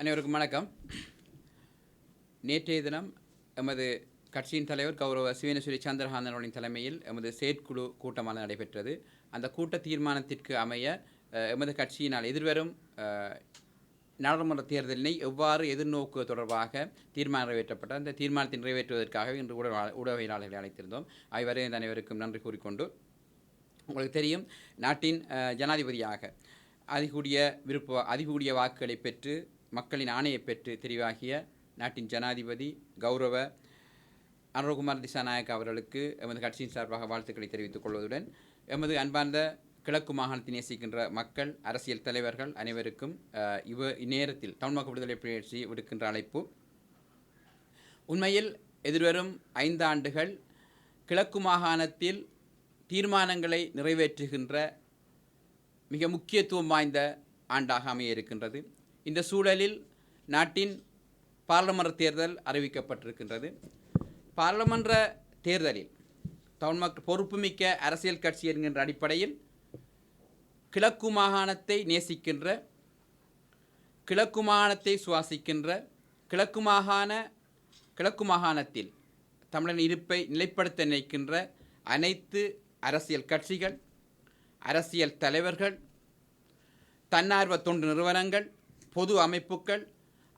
அனைவருக்கும் வணக்கம். நேற்றைய தினம் எமது கட்சியின் தலைவர் கௌரவ சிவேனஸ்வரி சந்திரகாந்தன் அவர்களின் தலைமையில் எமது செயற்குழு கூட்டமாக நடைபெற்றது. அந்த கூட்ட தீர்மானத்திற்கு அமைய எமது கட்சியினால் எதிர்வரும் நாடாளுமன்ற தேர்தலினை எவ்வாறு எதிர்நோக்கு தொடர்பாக தீர்மானம் நிறைவேற்றப்பட்ட அந்த தீர்மானத்தை நிறைவேற்றுவதற்காக இன்று ஊடக ஊடகவியலாளர்களை அழைத்திருந்தோம். அவைவரை அனைவருக்கும் நன்றி கூறிக்கொண்டு உங்களுக்கு தெரியும் நாட்டின் ஜனாதிபதியாக அதிகூடிய விருப்ப அதிகூடிய வாக்குகளை பெற்று மக்களின் ஆணையை பெற்று தெரிவாகிய நாட்டின் ஜனாதிபதி கௌரவ அனுரகுமார் திசாநாயக் அவர்களுக்கு எமது கட்சியின் சார்பாக வாழ்த்துக்களை தெரிவித்துக் கொள்வதுடன் எமது அன்பார்ந்த கிழக்கு மாகாணத்தை நேசிக்கின்ற மக்கள் அரசியல் தலைவர்கள் அனைவருக்கும் இவ இந்நேரத்தில் தமிழ் மக்கள் விடுதலை புலிகட்சி விடுக்கின்ற அழைப்பு. உண்மையில் எதிர்வரும் ஐந்து ஆண்டுகள் கிழக்கு மாகாணத்தில் தீர்மானங்களை நிறைவேற்றுகின்ற மிக முக்கியத்துவம் வாய்ந்த ஆண்டாக அமைய இருக்கின்றது. இந்த சூழலில் நாட்டின் பாராளுமன்ற தேர்தல் அறிவிக்கப்பட்டிருக்கின்றது. பாராளுமன்ற தேர்தலில் தமிழ் மக்கள் பொறுப்புமிக்க அரசியல் கட்சி என்கின்ற அடிப்படையில் கிழக்கு மாகாணத்தை நேசிக்கின்ற கிழக்கு மாகாணத்தை சுவாசிக்கின்ற கிழக்கு மாகாண கிழக்கு மாகாணத்தில் தமிழன் இருப்பை நிலைப்படுத்த நினைக்கின்ற அனைத்து அரசியல் கட்சிகள் அரசியல் தலைவர்கள் தன்னார்வ தொண்டு நிறுவனங்கள் பொது அமைப்புகள்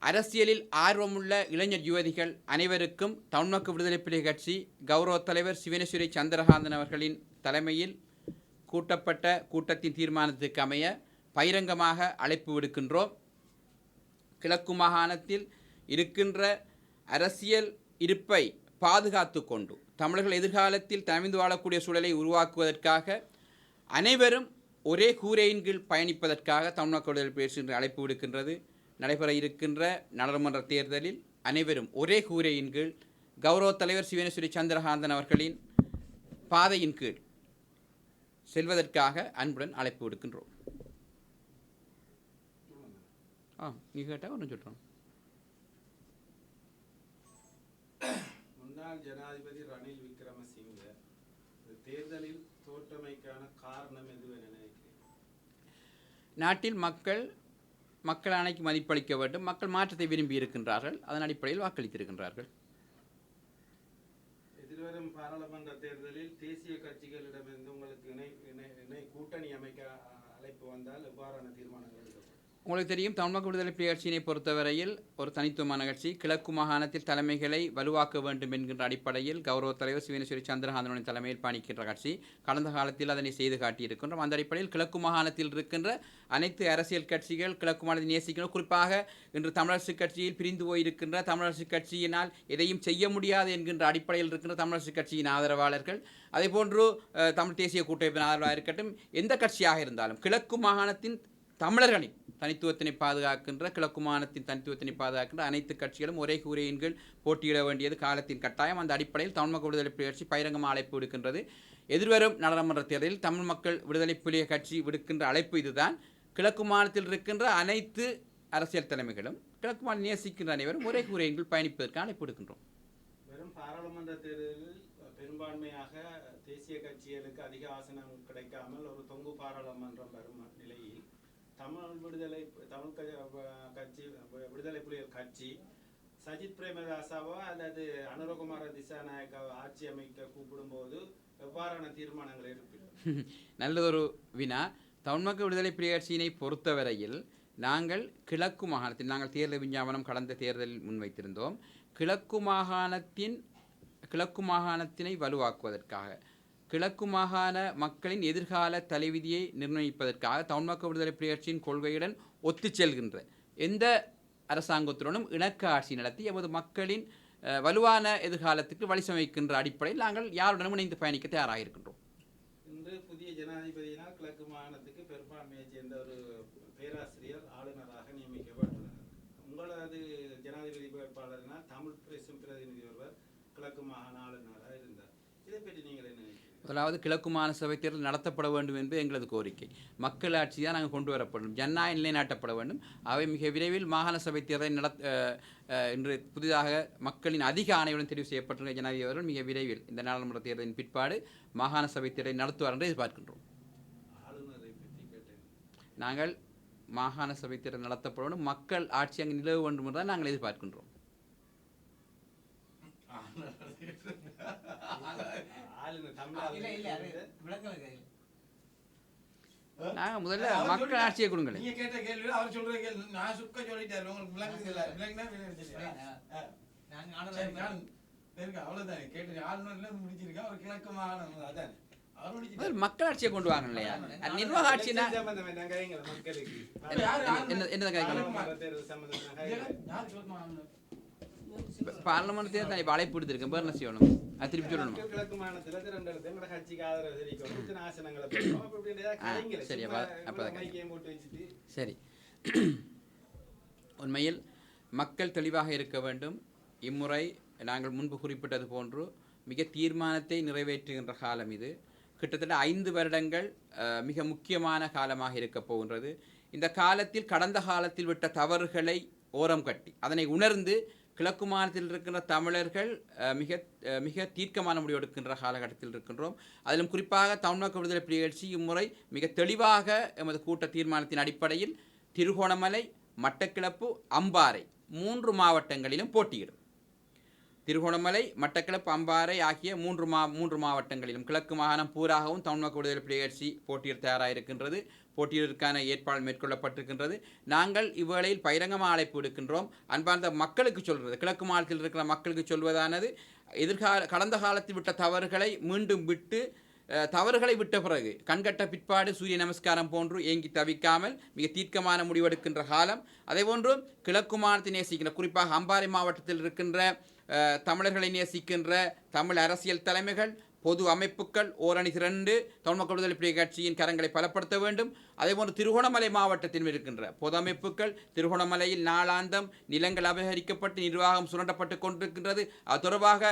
அரசியலில் ஆர்வமுள்ள இளைஞர் யுவதிகள் அனைவருக்கும் தமிழ் விடுதலை புலிகள் கட்சி கௌரவ தலைவர் சிவனேஸ்வரி சந்திரகாந்தன் அவர்களின் தலைமையில் கூட்டப்பட்ட கூட்டத்தின் தீர்மானத்துக்கு அமைய பகிரங்கமாக அழைப்பு விடுக்கின்றோம். கிழக்கு மாகாணத்தில் இருக்கின்ற அரசியல் இருப்பை பாதுகாத்து கொண்டு தமிழர்கள் எதிர்காலத்தில் தமிழ்ந்து வாழக்கூடிய சூழலை உருவாக்குவதற்காக அனைவரும் ஒரே கூரையின் கீழ் பயணிப்பதற்காக தமிழ் மக்கள் என்று அழைப்பு விடுக்கின்றது. நடைபெற இருக்கின்ற நாடாளுமன்ற தேர்தலில் அனைவரும் ஒரே கூரையின் கீழ் கௌரவ தலைவர் சிவனேஸ்வரி சந்திரகாந்தன் அவர்களின் பாதையின் கீழ் செல்வதற்காக அன்புடன் அழைப்பு விடுக்கின்றோம். ஆ நீ கேட்டால் ஒன்று சொல்கிறோம் முன்னாள் ஜனாதிபதி ரணில் விக்ரமசிங்க தேர்தலில் தோற்றமைக்கான காரணம் நாட்டில் மக்கள் மக்கள் அணைக்கு மதிப்பளிக்க வேண்டும். மக்கள் மாற்றத்தை விரும்பி இருக்கின்றார்கள். அதன் அடிப்படையில் வாக்களித்திருக்கின்றார்கள். எதிர்வரும் பாராளுமன்ற தேர்தலில் தேசிய கட்சிகளிடமிருந்து உங்களுக்கு இணை இணை கூட்டணி அமைக்க அழைப்பு வந்தால் எவ்வாறான தீர்மானங்கள் உங்களுக்கு தெரியும் தமிழக விடுதலை புலிகட்சியினை பொறுத்தவரையில் ஒரு தனித்துவமான கட்சி. கிழக்கு மாகாணத்தில் தலைமைகளை வலுவாக்க வேண்டும் என்கின்ற அடிப்படையில் கௌரவ தலைவர் சிவனேஸ்வரி சந்திரகாந்தனுடைய தலைமையில் பணிக்கின்ற கட்சி. கடந்த காலத்தில் அதனை செய்து காட்டியிருக்கின்றோம். அந்த அடிப்படையில் கிழக்கு மாகாணத்தில் இருக்கின்ற அனைத்து அரசியல் கட்சிகள் கிழக்கு மாநிலத்தை நேசிக்கணும். குறிப்பாக இன்று தமிழரசு கட்சியில் பிரிந்து போயிருக்கின்ற தமிழரசு கட்சியினால் எதையும் செய்ய முடியாது என்கின்ற அடிப்படையில் இருக்கின்ற தமிழரசு கட்சியின் ஆதரவாளர்கள். அதேபோன்று தமிழ் தேசிய கூட்டமைப்பின் ஆதரவாக இருக்கட்டும் எந்த கட்சியாக இருந்தாலும் கிழக்கு மாகாணத்தின் தமிழர்களின் தனித்துவத்தினை பாதுகாக்கின்ற கிழக்கு மாநிலத்தின் தனித்துவத்தினை பாதுகாக்கின்ற அனைத்து கட்சிகளும் ஒரே கூரையின் கீழ் போட்டியிட வேண்டியது காலத்தின் கட்டாயம். அந்த அடிப்படையில் தமிழ் மக்கள் விடுதலை புலிகள் கட்சி பகிரங்கமாக அழைப்பு விடுக்கின்றது. எதிர்வரும் நாடாளுமன்ற தேர்தலில் தமிழ் மக்கள் விடுதலை புலிகள் கட்சி விடுக்கின்ற அழைப்பு இதுதான். கிழக்கு மாநிலத்தில் இருக்கின்ற அனைத்து அரசியல் தலைமைகளும் கிழக்கு மாநிலம் நேசிக்கின்ற அனைவரும் ஒரே கூரையின் கீழ் பயணிப்பதற்கு அழைப்பு விடுக்கின்றோம். வெறும் பாராளுமன்ற தேர்தலில் பெரும்பான்மையாக தேசிய கட்சிகளுக்கு அதிக ஆசனம் கிடைக்காமல் ஒரு தொங்கு பாராளுமன்றம் வரும்? தமிழ் விடுதலை தமிழ் கட்சி விடுதலை புலிகள் கட்சி சஜித் பிரேமதாசாவோ அல்லது அனுரகுமார திசாநாயக்க ஆட்சி அமைக்க கூப்பிடும்போது எவ்வாறான தீர்மானங்கள் இருப்பீர்கள் நல்லதொரு வினா. தமிழ் மக்கள் விடுதலை புலிகள் கட்சியினை பொறுத்தவரையில் நாங்கள் கிழக்கு மாகாணத்தில் நாங்கள் தேர்தல் விஞ்ஞாபனம் கடந்த தேர்தலில் முன்வைத்திருந்தோம். கிழக்கு மாகாணத்தின் கிழக்கு மாகாணத்தினை வலுவாக்குவதற்காக. கிழக்கு மாகாண மக்களின் எதிர்கால தலைவிதியை நிர்ணயிப்பதற்காக தமிழ் மக்கள் விடுதலை புலிகட்சியின் கொள்கையுடன் ஒத்துச்செல்கின்ற எந்த அரசாங்கத்துடனும் இணக்க ஆட்சி நடத்தி எமது மக்களின் வலுவான எதிர்காலத்துக்கு வழி சமைக்கின்ற அடிப்படையில் நாங்கள் யாருடனும் இணைந்து பயணிக்க தயாராக இருக்கின்றோம் இன்று புதிய ஜனாதிபதியினால் கிழக்கு மாகாணத்துக்கு பெரும்பான்மையை சேர்ந்த ஒரு பேராசிரியர் ஆளுநராக நியமிக்கப்பட்டுள்ளார். உங்களது ஜனாதிபதி வேட்பாளரினால் தமிழ் பேசும் பிரதிநிதி ஒருவர் கிழக்கு மாகாண ஆளுநராக இருந்தார். இதை பற்றி நீங்கள் என்ன முதலாவது கிழக்கு மாநில சபை தேர்தல் நடத்தப்பட வேண்டும் என்பது எங்களது கோரிக்கை. மக்களாட்சி தான் நாங்கள் கொண்டு வரப்படும் ஜனநாயக நிலைநாட்டப்பட வேண்டும். அவை மிக விரைவில் மாகாண சபை தேர்தலை நடத் இன்று புதிதாக மக்களின் அதிக ஆணையுடன் தெரிவு செய்யப்பட்டுள்ள ஜனாதிபதி அவர்கள் மிக விரைவில் இந்த நாடாளுமன்ற தேர்தலின் பிற்பாடு மாகாண சபை தேர்தலை நடத்துவார் என்று எதிர்பார்க்கின்றோம். நாங்கள் மாகாண சபை தேர்தல் நடத்தப்பட வேண்டும். மக்கள் ஆட்சி அங்கு நிலவ வேண்டும் என்று தான் நாங்கள் எதிர்பார்க்கின்றோம். ஆளுநர் நாங்கள் முதல்ல மக்கள். ஆட்சியை கொடுங்களேன் நீங்க கேட்ட கேள்வி அவர் சொல்ற கேள்வி நான் சுக்க சொல்லிட்டாரு. உங்களுக்கு விளங்குது இல்ல? விளங்குனா அவ்வளவுதான். கேட்டு ஆளுநர்ல முடிச்சிருக்கேன். அவர் கிழக்கு மாகாணம் அதான். அவர் முதல்ல முடிச்சிட்டாரு மக்கள் ஆட்சியை கொண்டு வாங்க இல்லையா? நிர்வாக ஆட்சினா என்ன பார்லமெண்ட் தேர்தல் இப்போ அழைப்பு எடுத்திருக்கேன் பேர் என்ன செய்யணும் அது திருப்பி சொல்லணுமா கிழக்கு மாநிலத்துல கட்சிக்கு ஆதரவு? சரி, அப்ப- அப்ப சரி உண்மையில் மக்கள் தெளிவாக இருக்க வேண்டும் இம்முறை நாங்கள் முன்பு குறிப்பிட்டது போன்று மிக தீர்மானத்தை நிறைவேற்றுகின்ற காலம் இது கிட்டத்தட்ட ஐந்து வருடங்கள் மிக முக்கியமான காலமாக இருக்கப் போகின்றது இந்த காலத்தில் கடந்த காலத்தில் விட்ட தவறுகளை ஓரம் கட்டி அதனை உணர்ந்து கிழக்கு மாநிலத்தில் இருக்கின்ற தமிழர்கள் மிக மிக தீர்க்கமான முடிவு எடுக்கின்ற காலகட்டத்தில் இருக்கின்றோம். அதிலும் குறிப்பாக தமிழ்நாடு விடுதலை புலி கட்சி இம்முறை மிக தெளிவாக எமது கூட்ட தீர்மானத்தின் அடிப்படையில் திருகோணமலை மட்டக்கிளப்பு அம்பாறை மூன்று மாவட்டங்களிலும் போட்டியிடும். திருகோணமலை மட்டக்களப்பு அம்பாறை ஆகிய மூன்று மா மூன்று மாவட்டங்களிலும் கிழக்கு மாகாணம் பூராகவும் தமிழ்நாடு விடுதலை புலி போட்டியில் தயாராக இருக்கின்றது போட்டியிற்கான ஏற்பாடு மேற்கொள்ளப்பட்டிருக்கின்றது. நாங்கள் இவ்வேளையில் பகிரங்கமாக அழைப்பு விடுக்கின்றோம் அன்பார்ந்த மக்களுக்கு சொல்வது கிழக்கு மாநிலத்தில் இருக்கிற மக்களுக்கு சொல்வதானது எதிர்கால கடந்த காலத்தில் விட்ட தவறுகளை மீண்டும் விட்டு தவறுகளை விட்ட பிறகு கண்கட்ட பிற்பாடு சூரிய நமஸ்காரம் போன்று ஏங்கி தவிக்காமல் மிக தீர்க்கமான முடிவெடுக்கின்ற காலம். அதேபோன்று கிழக்கு மாநிலத்தை நேசிக்கின்ற குறிப்பாக அம்பாறை மாவட்டத்தில் இருக்கின்ற தமிழர்களை நேசிக்கின்ற தமிழ் அரசியல் தலைமைகள் பொது அமைப்புகள் ஓரணி திரண்டு தமிழ் மக்கள் விடுதலை புலி கட்சியின் கரங்களை பலப்படுத்த வேண்டும். அதேபோன்று திருகோணமலை மாவட்டத்தில் இருக்கின்ற பொது அமைப்புகள் திருகோணமலையில் நாளாந்தம் நிலங்கள் அபகரிக்கப்பட்டு நிர்வாகம் சுரண்டப்பட்டு கொண்டிருக்கின்றது. அது தொடர்பாக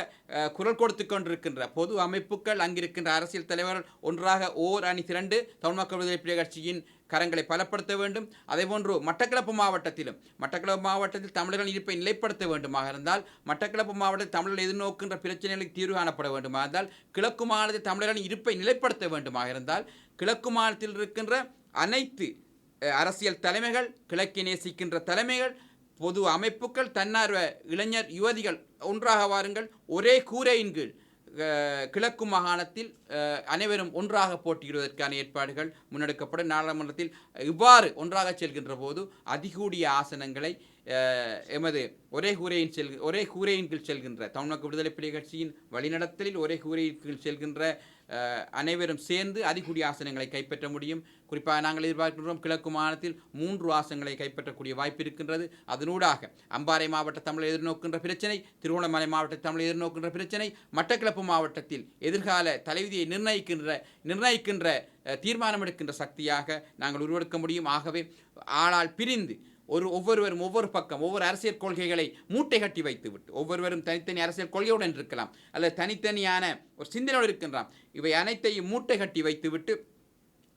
குரல் கொடுத்து கொண்டிருக்கின்ற பொது அமைப்புகள் அங்கிருக்கின்ற அரசியல் தலைவர்கள் ஒன்றாக ஓர் அணி திரண்டு தமிழ் மக்கள் விடுதலை புலி கட்சியின் கரங்களை பலப்படுத்த வேண்டும். அதேபோன்று மட்டக்களப்பு மாவட்டத்திலும் மட்டக்களப்பு மாவட்டத்தில் தமிழர்கள் இருப்பை நிலைப்படுத்த வேண்டுமாக இருந்தால் மட்டக்களப்பு மாவட்டத்தில் தமிழர்கள் எதிர்நோக்கின்ற பிரச்சனைகளுக்கு தீர்வு காணப்பட வேண்டுமாக இருந்தால் கிழக்கு மாநிலத்தில் தமிழர்களின் இருப்பை நிலைப்படுத்த வேண்டுமாக இருந்தால் கிழக்கு மாநிலத்தில் இருக்கின்ற அனைத்து அரசியல் தலைமைகள் கிழக்கை நேசிக்கின்ற தலைமைகள் பொது அமைப்புகள் தன்னார்வ இளைஞர் யுவதிகள் ஒன்றாக வாருங்கள். ஒரே கூரையின் கீழ் கிழக்கு மாகாணத்தில் அனைவரும் ஒன்றாக போட்டியிடுவதற்கான ஏற்பாடுகள் முன்னெடுக்கப்படும். நாடாளுமன்றத்தில் இவ்வாறு ஒன்றாக செல்கின்ற போது அதிகூடிய ஆசனங்களை எமது ஒரே கூரையின் செல் ஒரே கூரையின் கீழ் செல்கின்ற தமிழ்நாடு விடுதலை புலி கட்சியின் வழிநடத்தலில் ஒரே கூரையின் கீழ் செல்கின்ற அனைவரும் சேர்ந்து அதிகூடிய ஆசனங்களை கைப்பற்ற முடியும். குறிப்பாக நாங்கள் எதிர்பார்க்கின்றோம் கிழக்கு மாநிலத்தில் மூன்று ஆசனங்களை கைப்பற்றக்கூடிய வாய்ப்பு இருக்கின்றது. அதனூடாக அம்பாறை மாவட்ட தமிழை எதிர்நோக்கின்ற பிரச்சனை திருவண்ணாமலை மாவட்ட தமிழை எதிர்நோக்கின்ற பிரச்சனை மட்டக்கிழப்பு மாவட்டத்தில் எதிர்கால தலைவிதியை நிர்ணயிக்கின்ற நிர்ணயிக்கின்ற தீர்மானம் எடுக்கின்ற சக்தியாக நாங்கள் உருவெடுக்க முடியும். ஆகவே ஆளால் பிரிந்து ஒரு ஒவ்வொருவரும் ஒவ்வொரு பக்கம் ஒவ்வொரு அரசியல் கொள்கைகளை மூட்டை கட்டி வைத்துவிட்டு ஒவ்வொருவரும் தனித்தனி அரசியல் கொள்கையுடன் இருக்கலாம் அல்லது தனித்தனியான ஒரு சிந்தனையோடு இருக்கின்றான். இவை அனைத்தையும் மூட்டை கட்டி வைத்துவிட்டு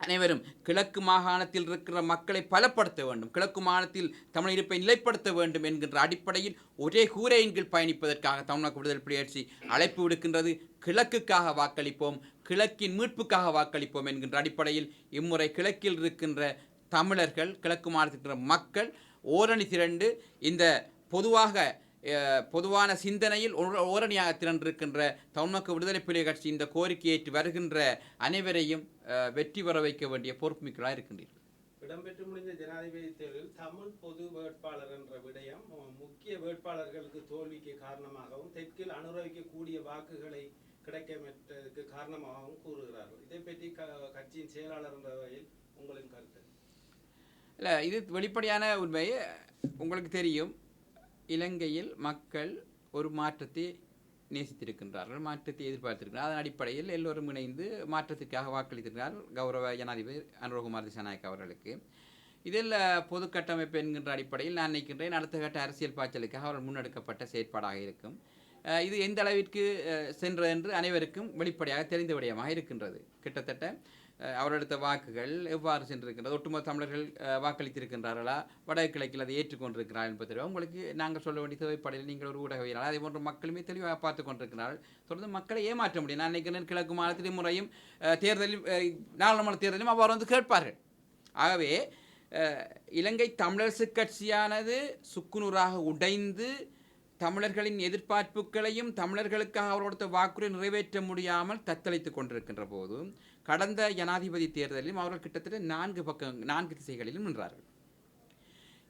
அனைவரும் கிழக்கு மாகாணத்தில் இருக்கிற மக்களை பலப்படுத்த வேண்டும். கிழக்கு மாகாணத்தில் தமிழ் இருப்பை நிலைப்படுத்த வேண்டும் என்கின்ற அடிப்படையில் ஒரே கூரையின் கீழ் பயணிப்பதற்காக தமிழ்நாடு விடுதலை புலியாட்சி அழைப்பு விடுக்கின்றது. கிழக்குக்காக வாக்களிப்போம் கிழக்கின் மீட்புக்காக வாக்களிப்போம் என்கின்ற அடிப்படையில் இம்முறை கிழக்கில் இருக்கின்ற தமிழர்கள் கிழக்கு மாநிலத்தில் இருக்கிற மக்கள் ஓரணி திரண்டு இந்த பொதுவாக பொதுவான சிந்தனையில் ஒரு- ஓரணியாக திரண்டிருக்கின்ற தமிழ்மக்கள் விடுதலை புலிகள் கட்சி இந்த கோரிக்கையை ஏற்று வருகின்ற அனைவரையும் வெற்றி பெற வைக்க வேண்டிய பொறுப்புமிக்களாக இருக்கின்றீர்கள். இடம்பெற்று முடிந்த ஜனாதிபதி தேர்தலில் தமிழ் பொது வேட்பாளர் என்ற விடயம் முக்கிய வேட்பாளர்களுக்கு தோல்விக்கு காரணமாகவும் தெற்கில் அனுரவிக்கக்கூடிய வாக்குகளை கிடைக்கமற்றதுக்கு காரணமாகவும் கூறுகிறார்கள். இதை பற்றி க- கட்சியின் செயலாளர் என்ற வகையில் உங்களின் கருத்து? இல்லை இது வெளிப்படையான உண்மை. உங்களுக்கு தெரியும் இலங்கையில் மக்கள் ஒரு மாற்றத்தை நேசித்திருக்கின்றார்கள் மாற்றத்தை எதிர்பார்த்திருக்கிறார் அதன் அடிப்படையில் எல்லோரும் இணைந்து மாற்றத்திற்காக வாக்களித்திருக்கிறார் கௌரவ ஜனாதிபதி அனுரகுமார் திசாநாயக் அவர்களுக்கு. இதில் பொது கட்டமைப்பு என்கின்ற அடிப்படையில் நான் நினைக்கின்றேன் அடுத்த கட்ட அரசியல் பாய்ச்சலுக்காக அவர்கள் முன்னெடுக்கப்பட்ட செயற்பாடாக இருக்கும். இது எந்த அளவிற்கு சென்றது என்று அனைவருக்கும் வெளிப்படையாக தெரிந்த விடயமாக இருக்கின்றது. கிட்டத்தட்ட அவர் எடுத்த வாக்குகள் எவ்வாறு சென்றிருக்கின்றது? ஒட்டுமொத்த தமிழர்கள் வாக்களித்திருக்கின்றார்களா? வடகிழக்கில் அதை ஏற்றுக்கொண்டிருக்கிறார் என்பது தெரியும். உங்களுக்கு நாங்கள் சொல்ல வேண்டிய தேவைப்படையில் நீங்கள் ஒரு ஊடகவியலாளர் அதே போன்ற மக்களுமே தெளிவாக பார்த்து கொண்டிருக்கிறார்கள். தொடர்ந்து மக்களை ஏமாற்ற முடியும். நான் நினைக்கிறேன் கிழக்கு மாநிலத்தில் முறையும் தேர்தலில் நாடாளுமன்ற தேர்தலிலும் அவ்வாறு வந்து கேட்பார்கள். ஆகவே இலங்கை தமிழரசு கட்சியானது சுக்குநூறாக உடைந்து தமிழர்களின் எதிர்பார்ப்புகளையும் தமிழர்களுக்காக அவரோட வாக்குறுதி நிறைவேற்ற முடியாமல் தத்தளித்துக் கொண்டிருக்கின்ற போதும் கடந்த ஜனாதிபதி தேர்தலிலும் அவர்கள் கிட்டத்தட்ட நான்கு பக்கம் நான்கு திசைகளிலும் நின்றார்கள்.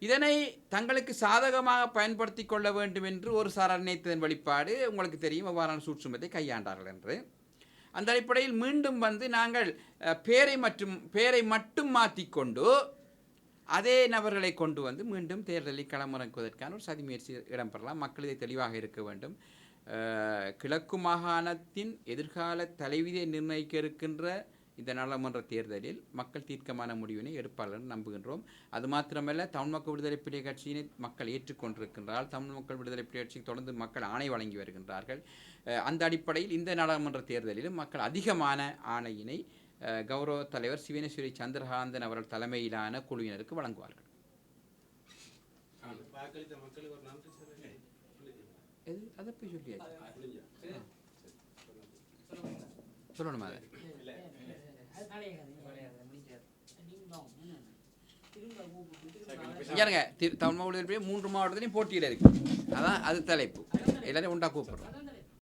இதனை தங்களுக்கு சாதகமாக பயன்படுத்தி கொள்ள வேண்டும் என்று ஒரு சாரார் நினைத்ததன் வெளிப்பாடு உங்களுக்கு தெரியும். அவ்வாறான சூட்சுமத்தை கையாண்டார்கள் என்று. அந்த அடிப்படையில் மீண்டும் வந்து நாங்கள் பேரை மற்றும் பேரை மட்டும் மாற்றிக்கொண்டு அதே நபர்களை கொண்டு வந்து மீண்டும் தேர்தலில் களமிறக்குவதற்கான ஒரு சதி முயற்சி இடம்பெறலாம். மக்கள் இதை தெளிவாக இருக்க வேண்டும். கிழக்கு மாகாணத்தின் எதிர்கால தலைவிதியை நிர்ணயிக்க இருக்கின்ற இந்த நாடாளுமன்ற தேர்தலில் மக்கள் தீர்க்கமான முடிவினை எடுப்பார்கள் நம்புகின்றோம். அது மாத்திரமல்ல தமிழ் மக்கள் விடுதலை புலிகள் கட்சியினை மக்கள் ஏற்றுக்கொண்டிருக்கின்றால் தமிழ் மக்கள் விடுதலை புலிகள் கட்சிக்கு தொடர்ந்து மக்கள் ஆணை வழங்கி வருகின்றார்கள். அந்த அடிப்படையில் இந்த நாடாளுமன்ற தேர்தலிலும் மக்கள் அதிகமான ஆணையினை கௌரவ தலைவர் சிவனேஸ்வரி சந்திரகாந்தன் அவர்கள் தலைமையிலான குழுவினருக்கு வழங்குவார்கள். வாக்களித்த மக்களுக்கு ஒரு நன்றி எது அதை போய் சொல்லியாச்சு? சொல்லணுமா அதை இருங்க திரு- தமிழ் மாவட்டத்தில் மூன்று மாவட்டத்திலையும் போட்டியில் இருக்கு அதான் அது தலைப்பு எல்லாரையும் உண்டா கூப்பிடுறோம்